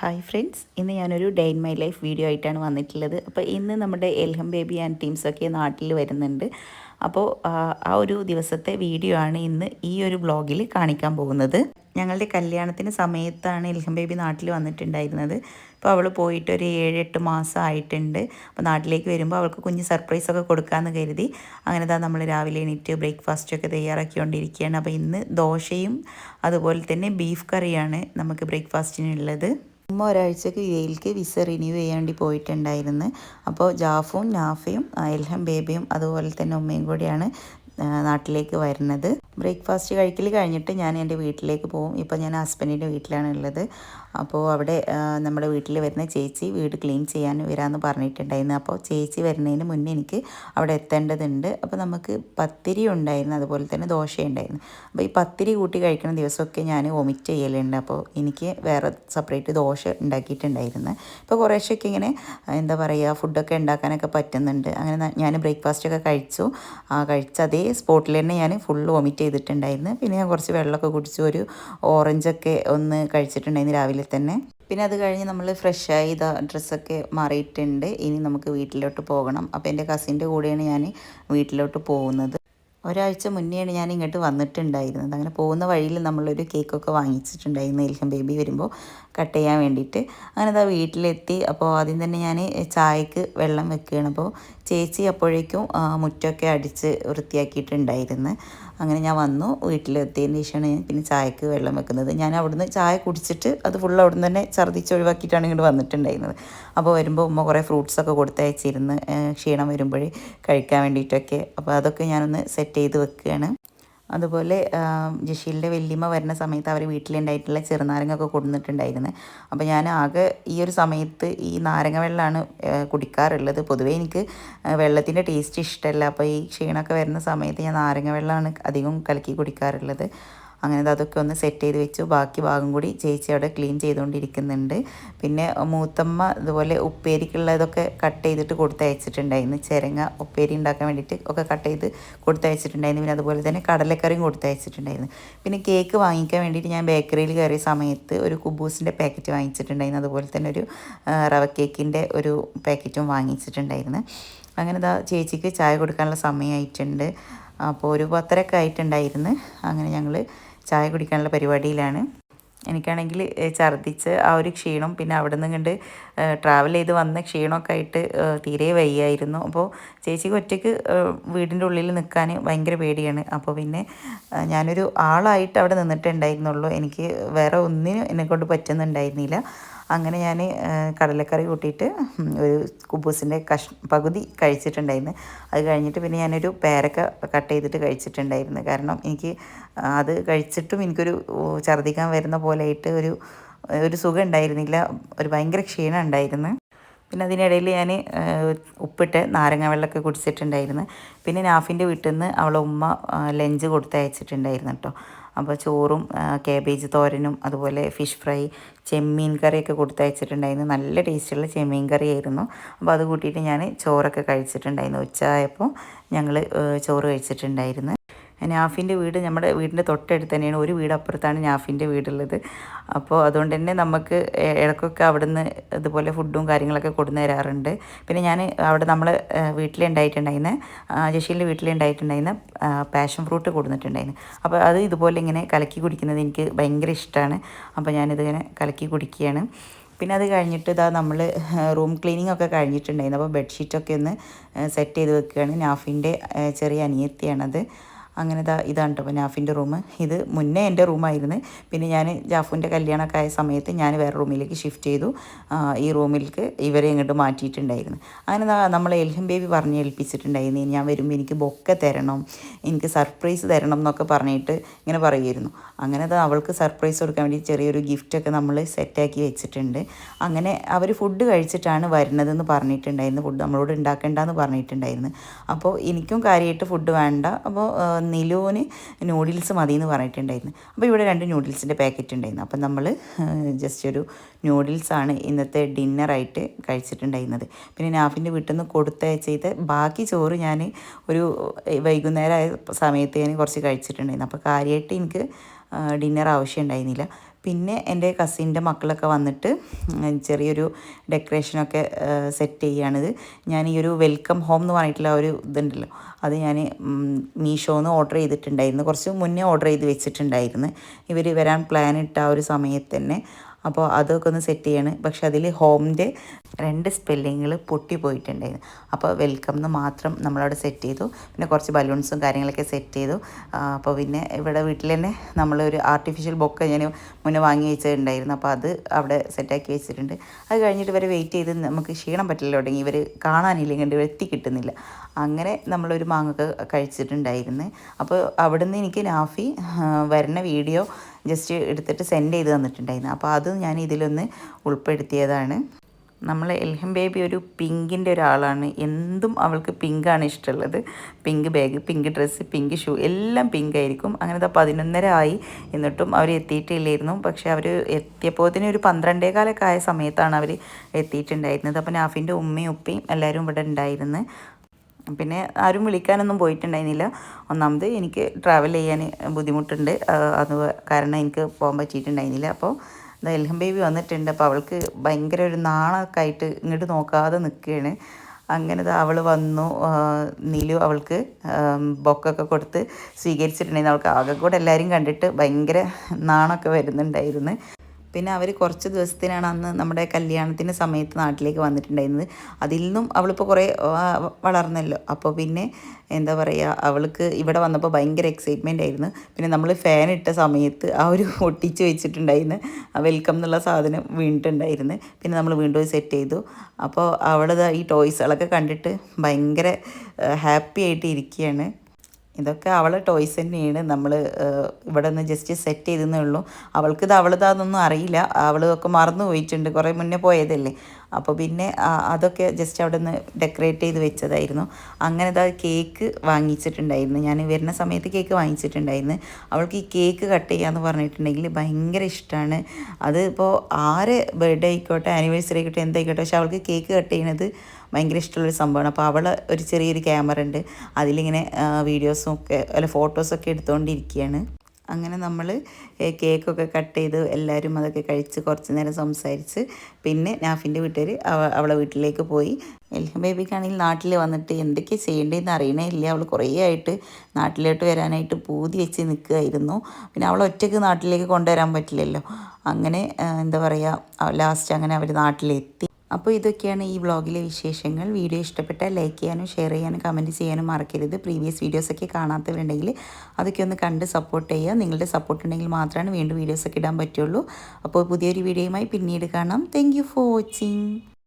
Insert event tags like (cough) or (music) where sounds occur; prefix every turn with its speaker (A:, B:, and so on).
A: Hi friends ഇന്ന് ഞാനൊരു day in my life video ആയിട്ടാണ് വന്നിട്ടുള്ളത്. അപ്പോൾ ഇന്ന് നമ്മുടെ എൽഹം ബേബി ആൻഡ് ടീംസൊക്കെ നാട്ടിൽ വരുന്നുണ്ട്. അപ്പോൾ ആ, ഒരു ദിവസത്തെ വീഡിയോ ആണ് ഇന്ന് ഈ ഒരു ബ്ലോഗിൽ കാണിക്കാൻ പോകുന്നത്. ഞങ്ങളുടെ കല്യാണത്തിന് സമയത്താണ് എൽഹം ബേബി നാട്ടിൽ വന്നിട്ടുണ്ടായിരുന്നത്. അപ്പോൾ അവൾ പോയിട്ട് ഒരു ഏഴ് എട്ട് മാസം ആയിട്ടുണ്ട്. അപ്പോൾ നാട്ടിലേക്ക് വരുമ്പോൾ അവൾക്ക് കുഞ്ഞ് സർപ്രൈസൊക്കെ കൊടുക്കാമെന്ന് കരുതി. അങ്ങനെ തന്നെ നമ്മൾ രാവിലെ എണീറ്റ് ബ്രേക്ക്ഫാസ്റ്റൊക്കെ തയ്യാറാക്കിക്കൊണ്ടിരിക്കുകയാണ്. അപ്പോൾ ഇന്ന് ദോശയും അതുപോലെ തന്നെ ബീഫ് കറിയാണ് നമുക്ക് ബ്രേക്ക്ഫാസ്റ്റിനുള്ളത് ഉമ്മ ഒരാഴ്ചക്ക് യു വിസ റിന്യൂ ചെയ്യാൻ വേണ്ടി പോയിട്ടുണ്ടായിരുന്നു. അപ്പോൾ ജാഫും നാഫയും എൽഹം ബേബിയും അതുപോലെ തന്നെ ഉമ്മയും കൂടിയാണ് നാട്ടിലേക്ക് വരുന്നത്. ബ്രേക്ക്ഫാസ്റ്റ് കഴിക്കൽ കഴിഞ്ഞിട്ട് ഞാൻ എന്റെ വീട്ടിലേക്ക് പോകും ഇപ്പോൾ ഞാൻ ഹസ്ബൻഡിന്റെ വീട്ടിലാണ് ഉള്ളത്. അപ്പോൾ അവിടെ നമ്മുടെ വീട്ടിൽ വരുന്ന ചേച്ചി വീട് ക്ലീൻ ചെയ്യാൻ വരാമെന്ന് പറഞ്ഞിട്ടുണ്ടായിരുന്നു. അപ്പോൾ ചേച്ചി വരുന്നതിന് മുന്നേ എനിക്ക് അവിടെ എത്തേണ്ടതുണ്ട്. അപ്പോൾ നമുക്ക് പത്തിരി ഉണ്ടായിരുന്നു അതുപോലെ തന്നെ ദോശ ഉണ്ടായിരുന്നു അപ്പോൾ ഈ പത്തിരി കൂട്ടി കഴിക്കുന്ന ദിവസമൊക്കെ ഞാൻ വൊമിറ്റ് ചെയ്യലുണ്ട്. അപ്പോൾ എനിക്ക് വേറെ സെപ്പറേറ്റ് ദോശ ഉണ്ടാക്കിയിട്ടുണ്ടായിരുന്നു. ഇപ്പോൾ കുറേശ്ശൊക്കെ ഇങ്ങനെ എന്താ പറയുക ഫുഡൊക്കെ ഉണ്ടാക്കാനൊക്കെ പറ്റുന്നുണ്ട്. അങ്ങനെ ഞാൻ ബ്രേക്ക്ഫാസ്റ്റൊക്കെ കഴിച്ചു. ആ കഴിച്ച അതേ സ്പോട്ടിൽ തന്നെ ഞാൻ ഫുള്ള് വൊമിറ്റ് ചെയ്തിട്ടുണ്ടായിരുന്നു. പിന്നെ ഞാൻ കുറച്ച് വെള്ളമൊക്കെ കുടിച്ചു ഒരു ഓറഞ്ചൊക്കെ ഒന്ന് കഴിച്ചിട്ടുണ്ടായിരുന്നു രാവിലെ തന്നെ. പിന്നെ അത് കഴിഞ്ഞ് നമ്മൾ ഫ്രഷായി ഇതാ ഡ്രസ്സൊക്കെ മാറിയിട്ടുണ്ട്. ഇനി നമുക്ക് വീട്ടിലോട്ട് പോകണം. അപ്പോൾ എന്റെ കസിന്റെ കൂടെയാണ് ഞാൻ വീട്ടിലോട്ട് പോകുന്നത്. ഒരാഴ്ച മുന്നെയാണ് ഞാൻ ഇങ്ങോട്ട് വന്നിട്ടുണ്ടായിരുന്നത്. അങ്ങനെ പോകുന്ന വഴിയിൽ നമ്മളൊരു കേക്കൊക്കെ വാങ്ങിച്ചിട്ടുണ്ടായിരുന്നു. എൽഹം ബേബി വരുമ്പോൾ. കട്ട് ചെയ്യാൻ വേണ്ടിയിട്ട്. അങ്ങനെ അതാ വീട്ടിലെത്തി. അപ്പോൾ ആദ്യം തന്നെ ഞാൻ ചായക്ക് വെള്ളം വെക്കുകയാണ്. അപ്പോൾ ചേച്ചി അപ്പോഴേക്കും മുറ്റമൊക്കെ അടിച്ച് വൃത്തിയാക്കിയിട്ടുണ്ടായിരുന്നു. അങ്ങനെ ഞാൻ വന്നു. വീട്ടിലെത്തിയതിന് ശേഷമാണ് ഞാൻ പിന്നെ ചായക്ക് വെള്ളം വെക്കുന്നത്. ഞാൻ അവിടുന്ന് ചായ കുടിച്ചിട്ട് അത് ഫുൾ അവിടുന്ന് തന്നെ ഛർദ്ദിച്ച് ഒഴിവാക്കിയിട്ടാണ് ഇങ്ങോട്ട് വന്നിട്ടുണ്ടായിരുന്നത്. അപ്പോൾ വരുമ്പോൾ ഉമ്മ കുറേ ഫ്രൂട്ട്സൊക്കെ കൊടുത്തയച്ചിരുന്ന് ക്ഷീണം വരുമ്പോഴേ കഴിക്കാൻ വേണ്ടിയിട്ടൊക്കെ. അപ്പോൾ അതൊക്കെ ഞാനൊന്ന് സെറ്റ് ചെയ്ത് വെക്കുകയാണ്. അതുപോലെ ജഷീലിന്റെ വല്യമ്മ വരുന്ന സമയത്ത് അവർ വീട്ടിലുണ്ടായിട്ടുള്ള ചെറുനാരങ്ങൊക്കെ കൊടുത്തിട്ടുണ്ടായിരുന്നു അപ്പോൾ ഞാൻ ആകെ ഈ ഒരു സമയത്ത് ഈ നാരങ്ങ വെള്ളമാണ് കുടിക്കാറുള്ളത്. പൊതുവേ എനിക്ക് വെള്ളത്തിന്റെ ടേസ്റ്റ് ഇഷ്ടമല്ല അപ്പോൾ ഈ ക്ഷീണമൊക്കെ വരുന്ന സമയത്ത് ഞാൻ നാരങ്ങ വെള്ളമാണ് അധികം കലക്കി കുടിക്കാറുള്ളത്. അങ്ങനെ അതൊക്കെ ഒന്ന് സെറ്റ് ചെയ്ത് വെച്ചു. ബാക്കി ഭാഗം കൂടി ചേച്ചി അവിടെ ക്ലീൻ ചെയ്തുകൊണ്ടിരിക്കുന്നുണ്ട് പിന്നെ മൂത്തമ്മ ഇതുപോലെ ഉപ്പേരിക്കുള്ള ഉപ്പേരിക്കുള്ളതൊക്കെ കട്ട് ചെയ്തിട്ട് കൊടുത്തയച്ചിട്ടുണ്ടായിരുന്നു. ചിരങ്ങ ഉപ്പേരി ഉണ്ടാക്കാൻ വേണ്ടിയിട്ട് ഒക്കെ കട്ട് ചെയ്ത് കൊടുത്തയച്ചിട്ടുണ്ടായിരുന്നു. പിന്നെ അതുപോലെ തന്നെ കടലക്കറിയും കൊടുത്തയച്ചിട്ടുണ്ടായിരുന്നു. പിന്നെ കേക്ക് വാങ്ങിക്കാൻ വേണ്ടിയിട്ട് ഞാൻ ബേക്കറിയിൽ കയറിയ സമയത്ത് ഒരു കുബൂസിന്റെ പാക്കറ്റ് വാങ്ങിച്ചിട്ടുണ്ടായിരുന്നു. അതുപോലെ തന്നെ ഒരു റവ കേക്കിന്റെ ഒരു പാക്കറ്റും വാങ്ങിച്ചിട്ടുണ്ടായിരുന്നു. അങ്ങനെ ഇതാ ചേച്ചിക്ക് ചായ കൊടുക്കാനുള്ള സമയമായിട്ടുണ്ട്. അപ്പോൾ ഒരു പത്തരക്കെ ആയിട്ടുണ്ടായിരുന്നു അങ്ങനെ ഞങ്ങൾ ചായ കുടിക്കാനുള്ള പരിപാടിയിലാണ്. എനിക്കാണെങ്കിൽ ഛർദ്ദിച്ച് ആ ഒരു ക്ഷീണം പിന്നെ അവിടെ നിന്ന് കണ്ട് ട്രാവൽ ചെയ്ത് വന്ന ക്ഷീണമൊക്കെ ആയിട്ട് തീരെ വയ്യായിരുന്നു. അപ്പോൾ ചേച്ചിക്ക് ഒറ്റയ്ക്ക് വീടിന്റെ ഉള്ളിൽ നിൽക്കാൻ ഭയങ്കര പേടിയാണ്. അപ്പോൾ പിന്നെ ഞാനൊരു ആളായിട്ട് അവിടെ നിന്നിട്ടുണ്ടായിരുന്നുള്ളൂ എനിക്ക് വേറെ ഒന്നിനും എന്നെക്കൊണ്ട് പറ്റുന്നുണ്ടായിരുന്നില്ല. അങ്ങനെ ഞാൻ കടലക്കറി കൂട്ടിയിട്ട് ഒരു കുബൂസിന്റെ കഷ് പകുതി കഴിച്ചിട്ടുണ്ടായിരുന്നു. അത് കഴിഞ്ഞിട്ട് പിന്നെ ഞാനൊരു പേരക്ക കട്ട് ചെയ്തിട്ട് കഴിച്ചിട്ടുണ്ടായിരുന്നു. കാരണം എനിക്ക് അത് കഴിച്ചിട്ടും എനിക്കൊരു ഛർദ്ദിക്കാൻ വരുന്ന പോലെ ആയിട്ട് ഒരു ഒരു സുഖം ഉണ്ടായിരുന്നില്ല. ഒരു ഭയങ്കര ക്ഷീണം ഉണ്ടായിരുന്നു. പിന്നെ അതിനിടയിൽ ഞാൻ ഉപ്പിട്ട് നാരങ്ങ വെള്ളമൊക്കെ കുടിച്ചിട്ടുണ്ടായിരുന്നു. പിന്നെ നാഫിന്റെ വീട്ടിൽ നിന്ന് അവളെ ഉമ്മ ലഞ്ച് കൊടുത്തയച്ചിട്ടുണ്ടായിരുന്നു കേട്ടോ. അപ്പോൾ ചോറും കാബേജ് തോരനും അതുപോലെ ഫിഷ് ഫ്രൈ ചെമ്മീൻ കറിയൊക്കെ കൊടുത്തയച്ചിട്ടുണ്ടായിരുന്നു. നല്ല ടേസ്റ്റുള്ള ചെമ്മീൻ കറി ആയിരുന്നു അപ്പോൾ അത് കൂട്ടിയിട്ട് ഞാൻ ചോറൊക്കെ കഴിച്ചിട്ടുണ്ടായിരുന്നു. ഉച്ചയായപ്പോൾ ഞങ്ങൾ ചോറ് കഴിച്ചിട്ടുണ്ടായിരുന്നു. നാഫിന്റെ വീട് നമ്മുടെ വീടിന്റെ തൊട്ടടുത്ത് തന്നെയാണ്. ഒരു വീട് അപ്പുറത്താണ് നാഫിന്റെ വീടുള്ളത്. അപ്പോൾ അതുകൊണ്ട് തന്നെ നമുക്ക് ഇടയ്ക്കൊക്കെ അവിടുന്ന് ഇതുപോലെ ഫുഡും കാര്യങ്ങളൊക്കെ കൊണ്ടു തരാറുണ്ട്. പിന്നെ ഞാൻ അവിടെ നമ്മൾ വീട്ടിലുണ്ടായിട്ടുണ്ടായിരുന്ന ജഷീലിന്റെ വീട്ടിലുണ്ടായിട്ടുണ്ടായിരുന്ന പാഷൻ ഫ്രൂട്ട് കൊടുത്തിട്ടുണ്ടായിരുന്നു അപ്പോൾ അത് ഇതുപോലെ ഇങ്ങനെ കലക്കി കുടിക്കുന്നത് എനിക്ക് ഭയങ്കര ഇഷ്ടമാണ്. അപ്പോൾ ഞാനിതിങ്ങനെ കലക്കി കുടിക്കുകയാണ്. പിന്നെ അത് കഴിഞ്ഞിട്ട് ഇതാ നമ്മൾ റൂം ക്ലീനിങ് ഒക്കെ കഴിഞ്ഞിട്ടുണ്ടായിരുന്നു. അപ്പോൾ ബെഡ്ഷീറ്റൊക്കെ ഒന്ന് സെറ്റ് ചെയ്ത് വെക്കുകയാണ് നാഫിന്റെ ചെറിയ അനിയത്തിയാണത്. അങ്ങനെ ഇതാ ഇതാണ് കേട്ടോ നാഫിന്റെ റൂം. ഇത് മുന്നേ എന്റെ റൂമായിരുന്നു പിന്നെ ഞാൻ ജാഫുവിന്റെ കല്യാണമൊക്കെ ആയ സമയത്ത് ഞാൻ വേറെ റൂമിലേക്ക് ഷിഫ്റ്റ് ചെയ്തു. ഈ റൂമിലേക്ക് ഇവരെ ഇങ്ങോട്ട് മാറ്റിയിട്ടുണ്ടായിരുന്നു. അങ്ങനെ നമ്മളെ എൽഹം ബേബി പറഞ്ഞ് ഏൽപ്പിച്ചിട്ടുണ്ടായിരുന്നു. ഞാൻ വരുമ്പോൾ എനിക്ക് ബൊക്കെ തരണം എനിക്ക് സർപ്രൈസ് തരണം എന്നൊക്കെ പറഞ്ഞിട്ട് ഇങ്ങനെ പറയുമായിരുന്നു അങ്ങനെ അവൾക്ക് സർപ്രൈസ് കൊടുക്കാൻ വേണ്ടി ചെറിയൊരു ഗിഫ്റ്റൊക്കെ നമ്മൾ സെറ്റാക്കി വെച്ചിട്ടുണ്ട്. അങ്ങനെ അവർ ഫുഡ് കഴിച്ചിട്ടാണ് വരുന്നതെന്ന് പറഞ്ഞിട്ടുണ്ടായിരുന്നു. ഫുഡ് നമ്മളോട് ഉണ്ടാക്കേണ്ടെന്ന് പറഞ്ഞിട്ടുണ്ടായിരുന്നു. അപ്പോൾ എനിക്കും കാര്യമായിട്ട് ഫുഡ് വേണ്ട. അപ്പോൾ ആ, നിലുവിന് നൂഡിൽസ് മതി എന്ന് പറഞ്ഞിട്ടുണ്ടായിരുന്നു. അപ്പോൾ ഇവിടെ രണ്ട് നൂഡിൽസിന്റെ പാക്കറ്റ് ഉണ്ടായിരുന്നു. അപ്പം നമ്മൾ ജസ്റ്റ് ഒരു നൂഡിൽസാണ് ഇന്നത്തെ ഡിന്നറായിട്ട് കഴിച്ചിട്ടുണ്ടായിരുന്നത്. പിന്നെ നാഫിന്റെ വീട്ടിൽ നിന്ന് കൊടുത്തയച്ചത് ബാക്കി ചോറ് ഞാൻ ഒരു വൈകുന്നേരമായ സമയത്ത് ഞാൻ കുറച്ച് കഴിച്ചിട്ടുണ്ടായിരുന്നു. അപ്പോൾ കാര്യമായിട്ട് എനിക്ക് ഡിന്നർ ആവശ്യം ഉണ്ടായിരുന്നില്ല പിന്നെ എന്റെ കസിന്റെ മക്കളൊക്കെ വന്നിട്ട് ചെറിയൊരു ഡെക്കറേഷനൊക്കെ സെറ്റ് ചെയ്യുകയാണിത് ഞാൻ ഈ ഒരു വെൽക്കം ഹോം എന്ന് പറഞ്ഞിട്ടുള്ള ഒരു ഇതുണ്ടല്ലോ അത് ഞാൻ മീഷോന്ന് ഓർഡർ ചെയ്തിട്ടുണ്ടായിരുന്നു. കുറച്ച് മുന്നേ ഓർഡർ ചെയ്ത് വെച്ചിട്ടുണ്ടായിരുന്നു. ഇവർ വരാൻ പ്ലാൻ ഇട്ട ആ ഒരു സമയത്ത് തന്നെ അപ്പോൾ അതൊക്കെ ഒന്ന് സെറ്റ് ചെയ്യണം. പക്ഷെ അതിൽ ഹോമിന്റെ രണ്ട് സ്പെല്ലിങ്ങൾ പൊട്ടിപ്പോയിട്ടുണ്ടായിരുന്നു. അപ്പോൾ വെൽക്കം എന്ന് മാത്രം നമ്മളവിടെ സെറ്റ് ചെയ്തു. പിന്നെ കുറച്ച് ബലൂൺസും കാര്യങ്ങളൊക്കെ സെറ്റ് ചെയ്തു. അപ്പോൾ പിന്നെ ഇവിടെ വീട്ടിൽ തന്നെ നമ്മളൊരു ആർട്ടിഫിഷ്യൽ ബൊക്കെ ഞാൻ മുന്നേ വാങ്ങി വെച്ചിട്ടുണ്ടായിരുന്നു. അപ്പോൾ അത് അവിടെ സെറ്റാക്കി വെച്ചിട്ടുണ്ട്. അത് കഴിഞ്ഞിട്ട് ഇവരെ വെയിറ്റ് ചെയ്ത് നമുക്ക് ക്ഷീണം പറ്റില്ല തുടങ്ങി. ഇവർ കാണാനില്ലെങ്കിൽ ഇവർ എത്തി കിട്ടുന്നില്ല അങ്ങനെ നമ്മളൊരു മാങ്ങൊക്കെ കഴിച്ചിട്ടുണ്ടായിരുന്നു. അപ്പോൾ അവിടുന്ന് എനിക്ക് നാഫി വരുന്ന വീഡിയോ ജസ്റ്റ് എടുത്തിട്ട് സെൻഡ് ചെയ്ത് തന്നിട്ടുണ്ടായിരുന്നു. അപ്പോൾ അത് ഞാൻ ഇതിലൊന്ന് ഉൾപ്പെടുത്തിയതാണ്. നമ്മൾ എൽഹം ബേബി ഒരു പിങ്കിന്റെ ഒരാളാണ്. എന്തും അവൾക്ക് പിങ്കാണ് ഇഷ്ടമുള്ളത്. Pink bag pink dress pink shoe എല്ലാം പിങ്ക് ആയിരിക്കും. അങ്ങനത്തെ പതിനൊന്നര ആയി എന്നിട്ടും അവർ എത്തിയിട്ടില്ലായിരുന്നു. പക്ഷേ അവർ എത്തിയപ്പോഴത്തേനും ഒരു പന്ത്രണ്ടേ കാലൊക്കെ ആയ സമയത്താണ് അവർ എത്തിയിട്ടുണ്ടായിരുന്നത്. അപ്പോൾ നാഫിന്റെ ഉമ്മയും ഉപ്പയും എല്ലാവരും ഇവിടെ ഉണ്ടായിരുന്നു. പിന്നെ ആരും വിളിക്കാനൊന്നും പോയിട്ടുണ്ടായിരുന്നില്ല. ഒന്നാമത് എനിക്ക് ട്രാവൽ ചെയ്യാൻ ബുദ്ധിമുട്ടുണ്ട്. അത് കാരണം എനിക്ക് പോകാൻ പറ്റിയിട്ടുണ്ടായിരുന്നില്ല. അപ്പോൾ എൽഹം ബേബി വന്നിട്ടുണ്ട്. അപ്പോൾ അവൾക്ക് ഭയങ്കര ഒരു നാണൊക്കെ ആയിട്ട് ഇങ്ങോട്ട് നോക്കാതെ നിൽക്കുകയാണ്. അങ്ങനെ അവൾ വന്നു. നീലു അവൾക്ക് ബൊക്കൊക്കെ കൊടുത്ത് സ്വീകരിച്ചിട്ടുണ്ടായിരുന്നു. അവൾക്ക് ആകെ കൂടെ എല്ലാവരും കണ്ടിട്ട് ഭയങ്കര നാണൊക്കെ വരുന്നുണ്ടായിരുന്നു. പിന്നെ അവർ കുറച്ച് ദിവസത്തിനാണ് അന്ന് നമ്മുടെ കല്യാണത്തിന്റെ സമയത്ത് നാട്ടിലേക്ക് വന്നിട്ടുണ്ടായിരുന്നത്. അതിൽ നിന്നും അവളിപ്പോൾ കുറേ വളർന്നല്ലോ. അപ്പോൾ പിന്നെ എന്താ പറയുക അവൾക്ക് ഇവിടെ വന്നപ്പോൾ ഭയങ്കര എക്സൈറ്റ്മെന്റ് ആയിരുന്നു. പിന്നെ നമ്മൾ ഫാൻ ഇട്ട സമയത്ത് ആ ഒരു (laughs) ഒട്ടിച്ച് വെച്ചിട്ടുണ്ടായിരുന്നു വെൽക്കം എന്നുള്ള സാധനം വീണിട്ടുണ്ടായിരുന്നു. പിന്നെ നമ്മൾ വീണ്ടും സെറ്റ് ചെയ്തു. അപ്പോൾ അവളത് ഈ ടോയ്സുകളൊക്കെ കണ്ടിട്ട് ഭയങ്കര ഹാപ്പി ആയിട്ട് ഇരിക്കുകയാണ്. ഇതൊക്കെ അവൾ ടോയ്സ് തന്നെയാണ്. നമ്മൾ ഇവിടെ നിന്ന് ജസ്റ്റ് സെറ്റ് ചെയ്തെന്നേ ഉള്ളൂ. അവൾക്കിത് അവളിതാതൊന്നും അറിയില്ല. അവളൊക്കെ മറന്നു പോയിട്ടുണ്ട് കുറേ മുന്നേ പോയതല്ലേ. അപ്പോൾ പിന്നെ അതൊക്കെ ജസ്റ്റ് അവിടെ നിന്ന് ഡെക്കറേറ്റ് ചെയ്ത് വെച്ചതായിരുന്നു. അങ്ങനെ ഇതാ കേക്ക് വാങ്ങിച്ചിട്ടുണ്ടായിരുന്നു. ഞാൻ വരുന്ന സമയത്ത് കേക്ക് വാങ്ങിച്ചിട്ടുണ്ടായിരുന്നു. അവൾക്ക് ഈ കേക്ക് കട്ട് ചെയ്യാമെന്ന് പറഞ്ഞിട്ടുണ്ടെങ്കിൽ ഭയങ്കര ഇഷ്ടമാണ് അത് ഇപ്പോൾ ആരെ ബർത്ത്ഡേ ആയിക്കോട്ടെ ആനിവേഴ്സറി ആയിക്കോട്ടെ എന്തായിക്കോട്ടെ പക്ഷെ അവൾക്ക് കേക്ക് കട്ട് ചെയ്യണത് ഭയങ്കര ഇഷ്ടമുള്ളൊരു സംഭവമാണ്. അപ്പോൾ അവൾ ഒരു ചെറിയൊരു ക്യാമറ ഉണ്ട്. അതിലിങ്ങനെ വീഡിയോസും ഒക്കെ അല്ല ഫോട്ടോസൊക്കെ എടുത്തുകൊണ്ടിരിക്കുകയാണ് അങ്ങനെ നമ്മൾ കേക്കൊക്കെ കട്ട് ചെയ്ത് എല്ലാവരും അതൊക്കെ കഴിച്ച് കുറച്ച് നേരം സംസാരിച്ച് പിന്നെ നാഫിന്റെ വീട്ടുകാർ അവ അവളെ വീട്ടിലേക്ക് പോയി. എൽഹം ബേബിക്കാണെങ്കിൽ നാട്ടിൽ വന്നിട്ട് എന്തൊക്കെ ചെയ്യേണ്ടതെന്ന് അറിയണേ ഇല്ല. അവൾ കുറേ ആയിട്ട് നാട്ടിലോട്ട് വരാനായിട്ട് പൂതി വെച്ച് നിൽക്കുകയായിരുന്നു പിന്നെ അവൾ ഒറ്റയ്ക്ക് നാട്ടിലേക്ക് കൊണ്ടുവരാൻ പറ്റില്ലല്ലോ. അങ്ങനെ എന്താ പറയുക ലാസ്റ്റ് അങ്ങനെ അവർ നാട്ടിലെത്തി. അപ്പോൾ ഇതൊക്കെയാണ് ഈ വ്ളോഗിലെ വിശേഷങ്ങൾ. വീഡിയോ ഇഷ്ടപ്പെട്ടാൽ ലൈക്ക് ചെയ്യാനും ഷെയർ ചെയ്യാനും കമന്റ് ചെയ്യാനും മറക്കരുത്. പ്രീവിയസ് വീഡിയോസൊക്കെ കാണാത്തവരുണ്ടെങ്കിൽ അതൊക്കെ ഒന്ന് കണ്ട് സപ്പോർട്ട് ചെയ്യുക. നിങ്ങളുടെ സപ്പോർട്ട് ഉണ്ടെങ്കിൽ മാത്രമാണ് വീണ്ടും വീഡിയോസൊക്കെ ഇടാൻ പറ്റുള്ളൂ. അപ്പോൾ പുതിയൊരു വീഡിയോയുമായി പിന്നീട് കാണാം. Thank for watching